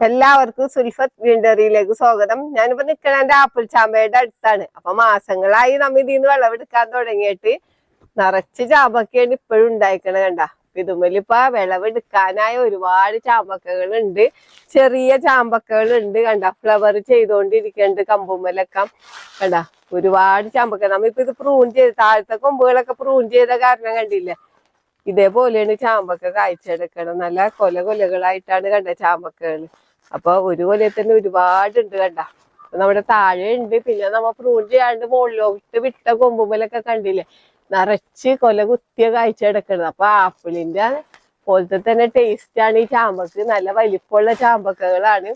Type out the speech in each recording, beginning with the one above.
എല്ലാവർക്കും സുൽഫത്ത് വീണ്ടറിയിലേക്ക് സ്വാഗതം. ഞാനിപ്പോ നിക്കണ എന്റെ ആപ്പിൾ ചാമ്പയുടെ അടുത്താണ്. അപ്പൊ മാസങ്ങളായി നമ്മ ഇതിൽ നിന്ന് വിളവെടുക്കാൻ തുടങ്ങിയിട്ട് നിറച്ച് ചാമ്പക്കയാണ് ഇപ്പോഴും ഉണ്ടായിക്കണ കണ്ട. ഇതുമ്മലിപ്പ വിളവെടുക്കാനായ ഒരുപാട് ചാമ്പക്കകൾ ഉണ്ട് ചെറിയ ചാമ്പക്കകൾ ഉണ്ട് കണ്ട. ഫ്ലവർ ചെയ്തോണ്ടിരിക്കണ്ട് കമ്പുമ്മലൊക്കെ കണ്ട. ഒരുപാട് ചാമ്പക്ക. നമ്മിപ്പോ ഇത് പ്രൂൺ ചെയ്ത് താഴത്തെ കൊമ്പുകളൊക്കെ പ്രൂൺ ചെയ്ത കാരണം കണ്ടില്ലേ? ഇതേപോലെയാണ് ചാമ്പക്ക കായ്ച്ചെടുക്കണം നല്ല കൊല കൊലകളായിട്ടാണ് കണ്ട ചാമ്പക്കകൾ അപ്പൊ ഒരു തന്നെ ഒരുപാടുണ്ട് കണ്ട. നമ്മുടെ താഴെ ഉണ്ട്. പിന്നെ നമ്മ പ്രൂൺ ചെയ്യാണ്ട് മുകളിലോട്ട് വിട്ട കൊമ്പുമ്പലൊക്കെ കണ്ടില്ലേ? നിറച്ച് കൊല കുത്തിയ കാഴ്ച എടുക്കണത് അപ്പൊ ആപ്പിളിന്റെ പോലത്തെ തന്നെ ടേസ്റ്റ് ആണ് ഈ ചാമ്പക്ക്. നല്ല വലിപ്പമുള്ള ചാമ്പക്കകളാണ്.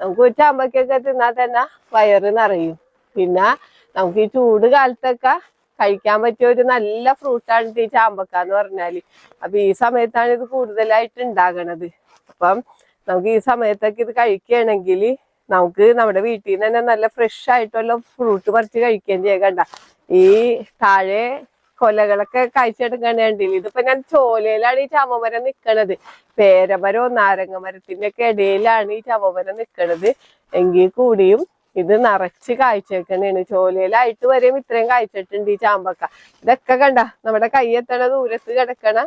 നമുക്ക് ഒരു ചാമ്പക്കൊക്കെ തിന്നാൽ തന്നെ വയറ് നിറയും. പിന്നെ നമുക്ക് ഈ ചൂട് കാലത്തൊക്കെ കഴിക്കാൻ പറ്റിയ ഒരു നല്ല ഫ്രൂട്ടാണ് ഈ ചാമ്പക്ക എന്ന് പറഞ്ഞാൽ. അപ്പൊ ഈ സമയത്താണ് ഇത് കൂടുതലായിട്ട് ഉണ്ടാകണത്. അപ്പം നമുക്ക് ഈ സമയത്തൊക്കെ ഇത് കഴിക്കുകയാണെങ്കിൽ നമുക്ക് നമ്മുടെ വീട്ടിൽ നിന്ന് തന്നെ നല്ല ഫ്രഷ് ആയിട്ടുള്ള ഫ്രൂട്ട് പറിച്ച് കഴിക്കുകയും ചെയ്യാം കണ്ട. ഈ താഴെ കൊലകളൊക്കെ കഴിച്ചെടുക്കണ്ടില്ല ഇതിപ്പോ ഞാൻ ചോലയിലാണ് ഈ ചാമമരം നിക്കണത്. പേരമരവും നാരങ്ങ മരത്തിന്റെ ഒക്കെ ഇടയിലാണ് ഈ ചാമമരം നിക്കണത്. എങ്കിൽ കൂടിയും ഇത് നിറച്ച് കായ്ച്ചേക്കണേണ് ചോലയിലായിട്ട് വരെയും ഇത്രയും കായ്ച്ചിട്ടുണ്ട് ഈ ചാമ്പക്ക. ഇതൊക്കെ കണ്ട നമ്മുടെ കൈ എത്തണ ദൂരത്ത് കിടക്കണ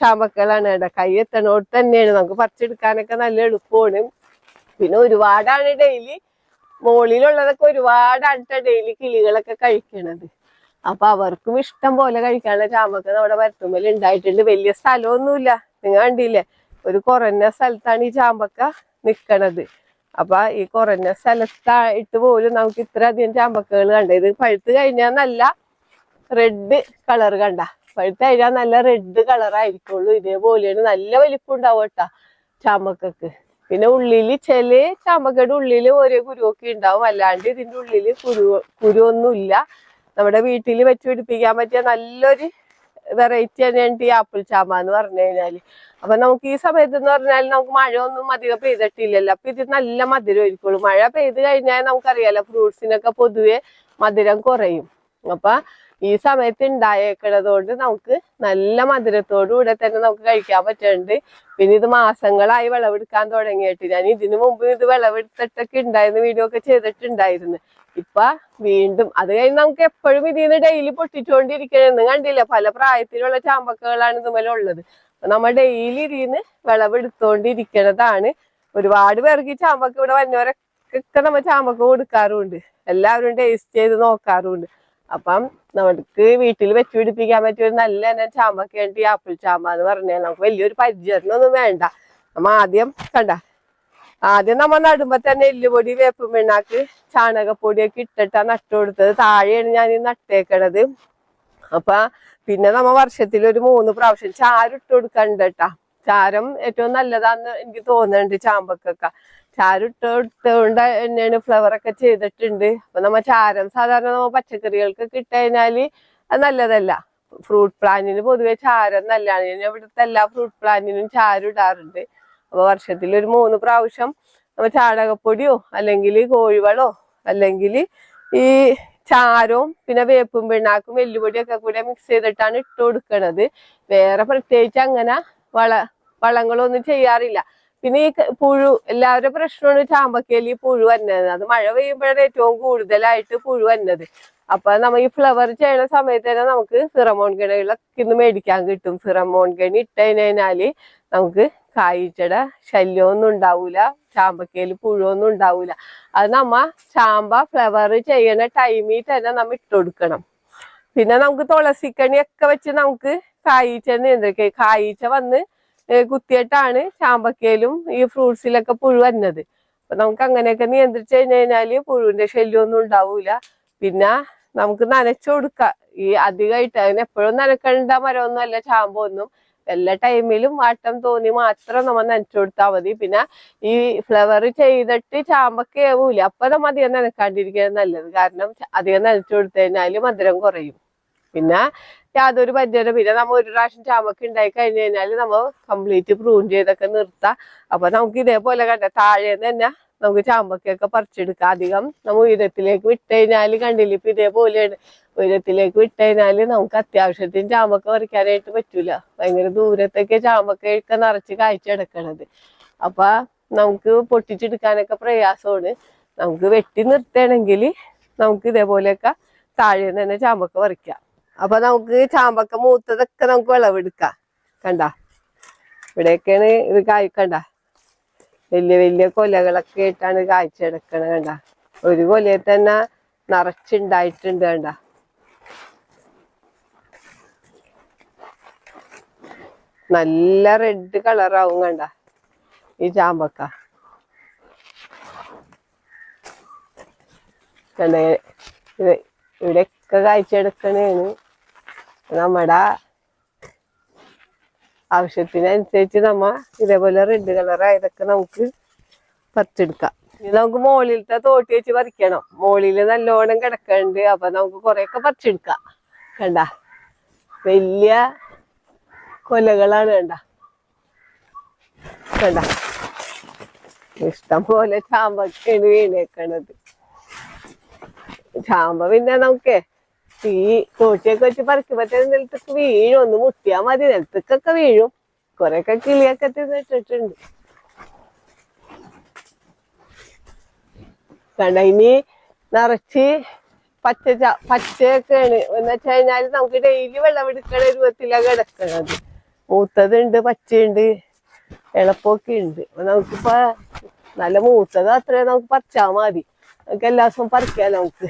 ചാമ്പക്കളാണ് കേട്ടോ. കൈ എത്തണോട്ട് തന്നെയാണ്. നമുക്ക് പറിച്ചെടുക്കാനൊക്കെ നല്ല എളുപ്പമാണ്. പിന്നെ ഒരുപാടാണ് ഡെയിലി മുകളിലുള്ളതൊക്കെ ഒരുപാടാണ് ഡെയിലി കിളികളൊക്കെ കഴിക്കണത്. അപ്പൊ അവർക്കും ഇഷ്ടം പോലെ കഴിക്കാനുള്ള ചാമ്പക്ക നമ്മുടെ മരത്തുമ്മൽ ഉണ്ടായിട്ടുണ്ട്. വലിയ സ്ഥലമൊന്നുമില്ല. നിങ്ങൾ കണ്ടില്ലേ? ഒരു കുറഞ്ഞ സ്ഥലത്താണ് ഈ ചാമ്പക്ക നിക്കണത്. അപ്പൊ ഈ കുറഞ്ഞ സ്ഥലത്തായിട്ട് പോലും നമുക്ക് ഇത്രയധികം ചാമ്പക്കകൾ കണ്ട ഇത് പഴുത്ത് കഴിഞ്ഞാൽ നല്ല റെഡ് കളർ കണ്ട. പഴുത്ത് കഴിഞ്ഞാൽ നല്ല റെഡ് കളർ ആയിരിക്കുള്ളൂ. ഇതേപോലെയാണ് നല്ല വലിപ്പം ഉണ്ടാവും കേട്ടാ ചാമ്പക്കക്ക് പിന്നെ ഉള്ളിൽ ചില ചാമ്പക്കയുടെ ഉള്ളിൽ ഓരോ കുരുവൊക്കെ ഉണ്ടാവും. അല്ലാണ്ട് ഇതിന്റെ ഉള്ളിൽ കുരു കുരുവൊന്നുമില്ല. നമ്മുടെ വീട്ടിൽ വെച്ച് പിടിപ്പിക്കാൻ പറ്റിയ നല്ലൊരു വെറൈറ്റി തന്നെയാണ് ഈ ആപ്പിൾ ചാമ്പ എന്ന് പറഞ്ഞു കഴിഞ്ഞാൽ. അപ്പൊ നമുക്ക് ഈ സമയത്ത് എന്ന് പറഞ്ഞാൽ നമുക്ക് മഴ ഒന്നും അധികം പെയ്തിട്ടില്ലല്ലോ. അപ്പൊ ഇത് നല്ല മധുരം ആയിരിക്കുള്ളൂ. മഴ പെയ്ത് കഴിഞ്ഞാൽ നമുക്കറിയാലോ ഫ്രൂട്ട്സിനൊക്കെ പൊതുവെ മധുരം കുറയും. അപ്പൊ ഈ സമയത്ത് ഉണ്ടായേക്കണത് കൊണ്ട് നമുക്ക് നല്ല മധുരത്തോടു കൂടെ തന്നെ നമുക്ക് കഴിക്കാൻ പറ്റുന്നുണ്ട്. പിന്നെ ഇത് മാസങ്ങളായി വിളവെടുക്കാൻ തുടങ്ങിയിട്ട്. ഞാൻ ഇതിനു മുമ്പ് ഇത് വിളവെടുത്തിട്ടൊക്കെ ഉണ്ടായിരുന്ന വീഡിയോ ഒക്കെ ചെയ്തിട്ടുണ്ടായിരുന്നു. ഇപ്പൊ വീണ്ടും അത് കഴിഞ്ഞ് നമുക്ക് എപ്പോഴും ഇതിന്ന് ഡെയിലി പൊട്ടിച്ചുകൊണ്ടിരിക്കണെന്ന് കണ്ടില്ല? പല പ്രായത്തിലുള്ള ചാമ്പക്കകളാണ് ഇതുപോലെ ഉള്ളത് നമ്മൾ ഡെയിലി ഇതിന്ന് വിളവെടുത്തോണ്ടിരിക്കണതാണ്. ഒരുപാട് പേർക്ക് ഈ ചാമ്പക്ക ഇവിടെ വന്നവരൊക്കെ നമ്മൾ ചാമ്പക്ക കൊടുക്കാറുണ്ട്. എല്ലാവരും ടേസ്റ്റ് ചെയ്ത് നോക്കാറുണ്ട്. അപ്പം നമുക്ക് വീട്ടിൽ വെച്ച് പിടിപ്പിക്കാൻ പറ്റിയ ഒരു നല്ല ചാമ്പൊക്കെ ഉണ്ട് ഈ ആപ്പിൾ ചാമ്പ എന്ന് പറഞ്ഞാൽ നമുക്ക് വലിയൊരു പരിചരണം വേണ്ട. നമ്മ ആദ്യം കണ്ട. ആദ്യം നമ്മ നടുമ്പോ തന്നെ എല്ലുപൊടി വേപ്പ് പിണ്ണാക്ക് ചാണകപ്പൊടിയൊക്കെ ഇട്ടിട്ടാ നട്ടു കൊടുത്തത്. താഴെയാണ് ഞാൻ ഈ നട്ടേക്കണത്. അപ്പൊ പിന്നെ നമ്മ വർഷത്തിൽ ഒരു മൂന്ന് പ്രാവശ്യം ചാരം ഇട്ട് കൊടുക്കണ്ട കേട്ടാ ചാരം ഏറ്റവും നല്ലതാന്ന് എനിക്ക് തോന്നുന്നുണ്ട് ചാമ്പക്കൊക്കെ. ചാരം ഇട്ട് തന്നെയാണ് ഫ്ലവർ ഒക്കെ ചെയ്തിട്ടുണ്ട്. അപ്പൊ നമ്മ ചാരം സാധാരണ നമ്മ പച്ചക്കറികൾക്ക് കിട്ടുകഴിഞ്ഞാൽ അത് നല്ലതല്ല. ഫ്രൂട്ട് പ്ലാന്റിന് പൊതുവെ ചാരം നല്ലതാണ്. ഞാൻ ഇവിടുത്തെ എല്ലാ ഫ്രൂട്ട് പ്ലാന്റിനും ചാരം ഇടാറുണ്ട്. അപ്പൊ വർഷത്തിൽ ഒരു മൂന്ന് പ്രാവശ്യം നമ്മ ചാണകപ്പൊടിയോ അല്ലെങ്കിൽ കോഴിവളോ അല്ലെങ്കിൽ ഈ ചാരവും പിന്നെ വേപ്പും പിണ്ണാക്കും എല്ലുപൊടിയൊക്കെ കൂടെ മിക്സ് ചെയ്തിട്ടാണ് ഇട്ട് കൊടുക്കണത്. വേറെ പ്രത്യേകിച്ച് അങ്ങനെ വള വളങ്ങളൊന്നും ചെയ്യാറില്ല. പിന്നെ ഈ പുഴു എല്ലാവരുടെ പ്രശ്നമാണ് ചാമ്പക്കയിൽ ഈ പുഴു വരുന്നത് അത് മഴ പെയ്യുമ്പോഴാണ് ഏറ്റവും കൂടുതലായിട്ട് പുഴു വരുന്നത് അപ്പൊ നമ്മ ഈ ഫ്ലവർ ചെയ്യണ സമയത്ത് തന്നെ നമുക്ക് ഫിറമോൺ ഗണികളൊക്കെ ഇന്ന് മേടിക്കാൻ കിട്ടും. ഫിറമോൺ ഗണി ഇട്ട് കഴിഞ്ഞാൽ നമുക്ക് കായ്ച്ചയുടെ ശല്യമൊന്നും ഉണ്ടാവൂല ചാമ്പക്കയിൽ പുഴുവൊന്നും ഉണ്ടാവൂല. അത് നമ്മ ചാമ്പ ഫ്ലവർ ചെയ്യണ ടൈമിൽ തന്നെ നമ്മ ഇട്ട് കൊടുക്കണം. പിന്നെ നമുക്ക് തുളസിക്കണിയൊക്കെ വെച്ച് നമുക്ക് കായ്ച്ച നിയന്ത്രിക്കാം കായ്ച്ച വന്ന് കുത്തിയിട്ടാണ് ചാമ്പക്കയിലും ഈ ഫ്രൂട്ട്സിലൊക്കെ പുഴു വരുന്നത്. അപ്പൊ നമുക്ക് അങ്ങനെയൊക്കെ നിയന്ത്രിച്ചു കഴിഞ്ഞു കഴിഞ്ഞാൽ പുഴുവിന്റെ ശല്യമൊന്നും ഉണ്ടാവൂല. പിന്നെ നമുക്ക് നനച്ചു കൊടുക്കാം. ഈ അധികമായിട്ട് അതിന് എപ്പോഴും നനക്കേണ്ട മരമൊന്നും അല്ല ചാമ്പൊന്നും. എല്ലാ ടൈമിലും വാട്ടം തോന്നി മാത്രം നമ്മൾ നനച്ചു കൊടുത്താൽ മതി. പിന്നെ ഈ ഫ്ലവർ ചെയ്തിട്ട് ചാമ്പക്കയാവൂല അപ്പൊ നമ്മ അധികം നനക്കാണ്ടിരിക്കുന്നത് നല്ലത്. കാരണം അധികം നനച്ചു കൊടുത്തു കഴിഞ്ഞാൽ മധുരം കുറയും. പിന്നെ യാതൊരു പരിചയം പിന്നെ നമ്മൾ ഒരു പ്രാവശ്യം ചാമക്ക് ഉണ്ടായി കഴിഞ്ഞു കഴിഞ്ഞാൽ നമ്മൾ കംപ്ലീറ്റ് പ്രൂൺ ചെയ്തൊക്കെ നിർത്താം. അപ്പൊ നമുക്ക് ഇതേപോലെ കണ്ട താഴേന്ന് തന്നെ നമുക്ക് ചാമ്പക്കൊക്കെ പറിച്ചെടുക്കാം. അധികം നമ്മൾ ഉയരത്തിലേക്ക് വിട്ട് കഴിഞ്ഞാൽ കണ്ടില്ല ഇപ്പൊ ഇതേപോലെയാണ്. ഉയരത്തിലേക്ക് വിട്ട് കഴിഞ്ഞാൽ നമുക്ക് അത്യാവശ്യത്തിന് ചാമ്പക്ക പറിക്കാനായിട്ട് പറ്റൂല. ഭയങ്കര ദൂരത്തേക്ക് ചാമ്പക്കയൊക്കെ നിറച്ച് കാഴ്ച എടുക്കണത് അപ്പൊ നമുക്ക് പൊട്ടിച്ചെടുക്കാനൊക്കെ പ്രയാസമാണ്. നമുക്ക് വെട്ടി നിർത്തണമെങ്കിൽ നമുക്ക് ഇതേപോലെയൊക്കെ താഴെ നിന്ന് തന്നെ ചാമ്പക്ക പറിക്കാം. അപ്പൊ നമുക്ക് ചാമ്പക്ക മൂത്തതൊക്കെ നമുക്ക് വിളവെടുക്കാം. കണ്ട? ഇവിടെയൊക്കെയാണ് ഇത് കായ്ക്കണ്ട വലിയ വലിയ കൊലകളൊക്കെ ആയിട്ടാണ് കായ്ച്ചെടുക്കണത് കണ്ട? ഒരു കൊലയിൽ തന്നെ നിറച്ചുണ്ടായിട്ടുണ്ട് കണ്ട? നല്ല റെഡ് കളറാവും കണ്ട? ഈ ചാമ്പക്ക. കണ്ട? ഇത് ഇവിടെയൊക്കെ കാഴ്ചയെടുക്കണേണ് നമ്മടെ ആവശ്യത്തിനനുസരിച്ച് നമ്മ ഇതേപോലെ റെഡ് കളർ ആയതൊക്കെ നമുക്ക് പറിച്ചെടുക്കാം. ഇനി നമുക്ക് മുകളിലത്തെ തോട്ടി വെച്ച് പറിക്കണം. മുകളിൽ നല്ലോണം കിടക്കണ്ട്. അപ്പൊ നമുക്ക് കുറെയൊക്കെ പറിച്ചെടുക്കാം. കണ്ട? വലിയ കൊലകളാണ് കണ്ട? കണ്ട? ഇഷ്ടം പോലെ ചാമ്പൊക്കെയാണ് വീണേക്കണത്. ചാമ്പ പിന്നെ നമുക്ക് ഈ തോട്ടിയൊക്കെ വെച്ച് പറിക്കുമ്പോ നിലത്തൊക്കെ വീഴും. ഒന്ന് മുട്ടിയാ മതി നിലത്തേക്കൊക്കെ വീഴും. കൊറേയൊക്കെ കിളിയൊക്കെ തിന്നിട്ടിട്ടുണ്ട് കണ്ട ഇനി നിറച്ച് പച്ച ച- പച്ചയൊക്കെയാണ്. എന്ന് വെച്ച് കഴിഞ്ഞാൽ നമുക്ക് ഡെയിലി വെള്ളം എടുക്കണ രൂപത്തിലാണ് കിടക്കണത്. മൂത്തതുണ്ട് പച്ചയുണ്ട് എളുപ്പമൊക്കെ ഉണ്ട്. അപ്പൊ നമുക്കിപ്പോ നല്ല മൂത്തത് അത്രയും നമുക്ക് പറിച്ചാ മതി. നമുക്ക് എല്ലാ ദിവസവും പറിക്കാം നമുക്ക്.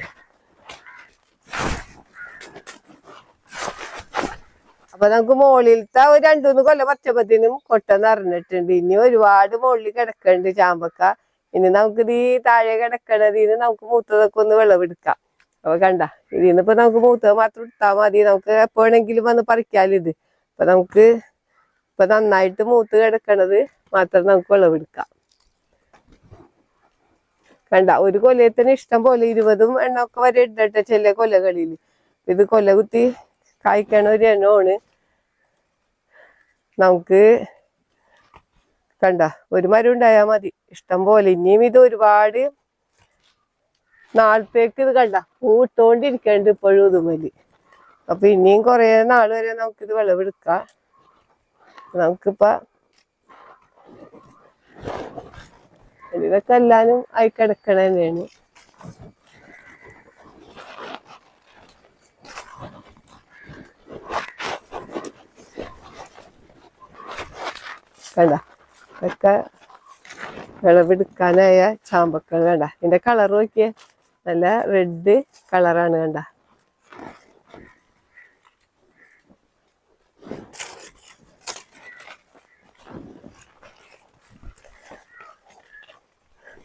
അപ്പൊ നമുക്ക് മുകളിലത്തെ ഒരു രണ്ടുമൂന്ന് കൊല്ലം പച്ചപ്പത്തിനും കൊട്ട നിറഞ്ഞിട്ടുണ്ട്. ഇനി ഒരുപാട് മുകളിൽ കിടക്കുന്നുണ്ട് ചാമ്പക്ക. ഇനി നമുക്ക് ഇത് ഈ താഴെ കിടക്കണതിന് നമുക്ക് മൂത്തതൊക്കെ ഒന്ന് വിളവെടുക്കാം. അപ്പൊ കണ്ട ഇതിന്ന് ഇപ്പൊ നമുക്ക് മൂത്തത് മാത്രം എടുത്താൽ മതി. നമുക്ക് എപ്പോഴെങ്കിലും വന്ന് പറിക്കാലിത് അപ്പൊ നമുക്ക് ഇപ്പൊ നന്നായിട്ട് മൂത്ത് കിടക്കണത് മാത്രം നമുക്ക് വിളവെടുക്കാം. കണ്ട ഒരു കൊലയത്തിന് ഇഷ്ടം പോലെ ഇരുപതും എണ്ണമൊക്കെ വരെ ഇടട്ടെ ചില കൊലകളിൽ ഇത് കൊല കുത്തി കായ്ക്കണ ഒരു എണ്ണമാണ്. നമുക്ക് കണ്ട ഒരു മരം ഉണ്ടായാൽ മതി. ഇഷ്ടം പോലെ. ഇനിയും ഇത് ഒരുപാട് നാളത്തേക്ക് ഇത് കണ്ട പൂട്ടോണ്ടിരിക്കണ്ട് ഇപ്പോഴും ഇതുമൽ. അപ്പൊ ഇനിയും കുറെ നാൾ വരെ നമുക്കിത് വിളവെടുക്കാം. നമുക്കിപ്പോ ഇതൊക്കെ എല്ലാരും ആയി കിടക്കണ തന്നെയാണ്. കണ്ട. ഇതൊക്കെ വിളവെടുക്കാനായ ചാമ്പക്കൾ വേണ്ട ഇതിന്റെ കളർ നോക്കിയേ. നല്ല റെഡ് കളറാണ് വേണ്ട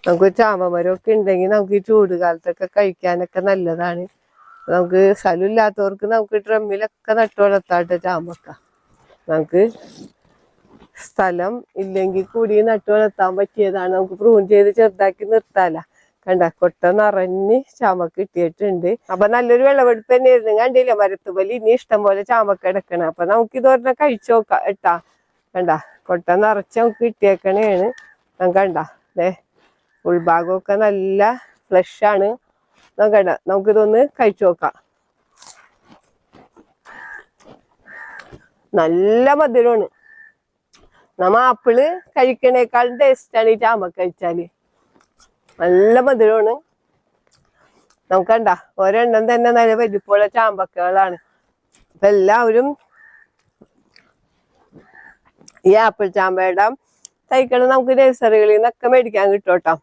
നമുക്ക് ചാമ്പമരമൊക്കെ ഉണ്ടെങ്കിൽ നമുക്ക് ഈ ചൂട് കാലത്തൊക്കെ കഴിക്കാനൊക്കെ നല്ലതാണ്. നമുക്ക് സ്ഥലമില്ലാത്തവർക്ക് നമുക്ക് ഡ്രമ്മിലൊക്കെ നട്ടു വളർത്താട്ടെ ചാമ്പക്ക. നമുക്ക് സ്ഥലം ഇല്ലെങ്കിൽ കൂടി നട്ടു വളർത്താൻ പറ്റിയതാണ്. നമുക്ക് പ്രൂൺ ചെയ്ത് ചെറുതാക്കി നിർത്താല. കണ്ട കൊട്ട നിറഞ്ഞ് ചാമക്ക് കിട്ടിയിട്ടുണ്ട്. അപ്പൊ നല്ലൊരു വിളവെടുപ്പ് തന്നെയായിരുന്നു. കണ്ടില്ല മരത്തുപോലെ ഇനി ഇഷ്ടം പോലെ ചാമക്ക് എടുക്കണേ അപ്പൊ നമുക്ക് ഇതൊരെണ്ണം കഴിച്ചു നോക്കാം ഇട്ടാ കണ്ട കൊട്ട നിറച്ച് നമുക്ക് കിട്ടിയേക്കണേണ്. നമുക്ക് കണ്ട അല്ലേ ഉൾഭാഗമൊക്കെ നല്ല ഫ്ലഷ് ആണ്. നോക്കണ്ട നമുക്കിതൊന്ന് കഴിച്ചു നോക്കാം. നല്ല മധുരമാണ്. നമ്മ ആപ്പിൾ കഴിക്കണേക്കാളും ടേസ്റ്റ് ആണ് ഈ ചാമ്പ കഴിച്ചാൽ. നല്ല മധുരമാണ് നമുക്ക് കണ്ട ഒരെണ്ണം തന്നെ നല്ല വലിപ്പമുള്ള ചാമ്പക്കകളാണ്. അപ്പൊ എല്ലാവരും ഈ ആപ്പിൾ ചാമ്പയുടെ തൈകൾ നമുക്ക് നഴ്സറികളിൽ നിന്നൊക്കെ മേടിക്കാൻ കിട്ടും കേട്ടോ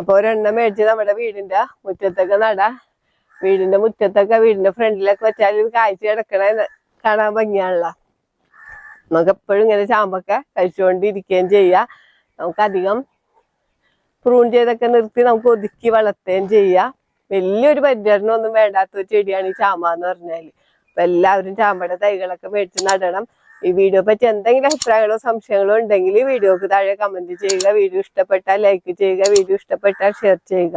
അപ്പൊ ഒരെണ്ണം മേടിച്ച് നമ്മുടെ വീടിന്റെ മുറ്റത്തൊക്കെ നട വീടിന്റെ മുറ്റത്തൊക്കെ വീടിന്റെ ഫ്രണ്ടിലൊക്കെ വെച്ചാൽ ഇത് കാഴ്ച കിടക്കണ കാണാൻ ഭംഗിയാണല്ലോ. നമുക്ക് എപ്പോഴും ഇങ്ങനെ ചാമ്പൊക്കെ കഴിച്ചുകൊണ്ടിരിക്കുകയും ചെയ്യാം. നമുക്കധികം പ്രൂൺ ചെയ്തൊക്കെ നിർത്തി നമുക്ക് ഒതുക്കി വളർത്തുകയും ചെയ്യാം. വലിയൊരു പരിചരണം ഒന്നും വേണ്ടാത്ത ഒരു ചെടിയാണ് ഈ ചാമ്പ എന്ന് പറഞ്ഞാൽ അപ്പൊ എല്ലാവരും ചാമ്പയുടെ തൈകളൊക്കെ മേടിച്ച് നടണം. ഈ വീഡിയോ പറ്റി എന്തെങ്കിലും അഭിപ്രായങ്ങളോ സംശയങ്ങളോ ഉണ്ടെങ്കിൽ വീഡിയോക്ക് താഴെ കമന്റ് ചെയ്യുക. വീഡിയോ ഇഷ്ടപ്പെട്ടാൽ ലൈക്ക് ചെയ്യുക. വീഡിയോ ഇഷ്ടപ്പെട്ടാൽ ഷെയർ ചെയ്യുക.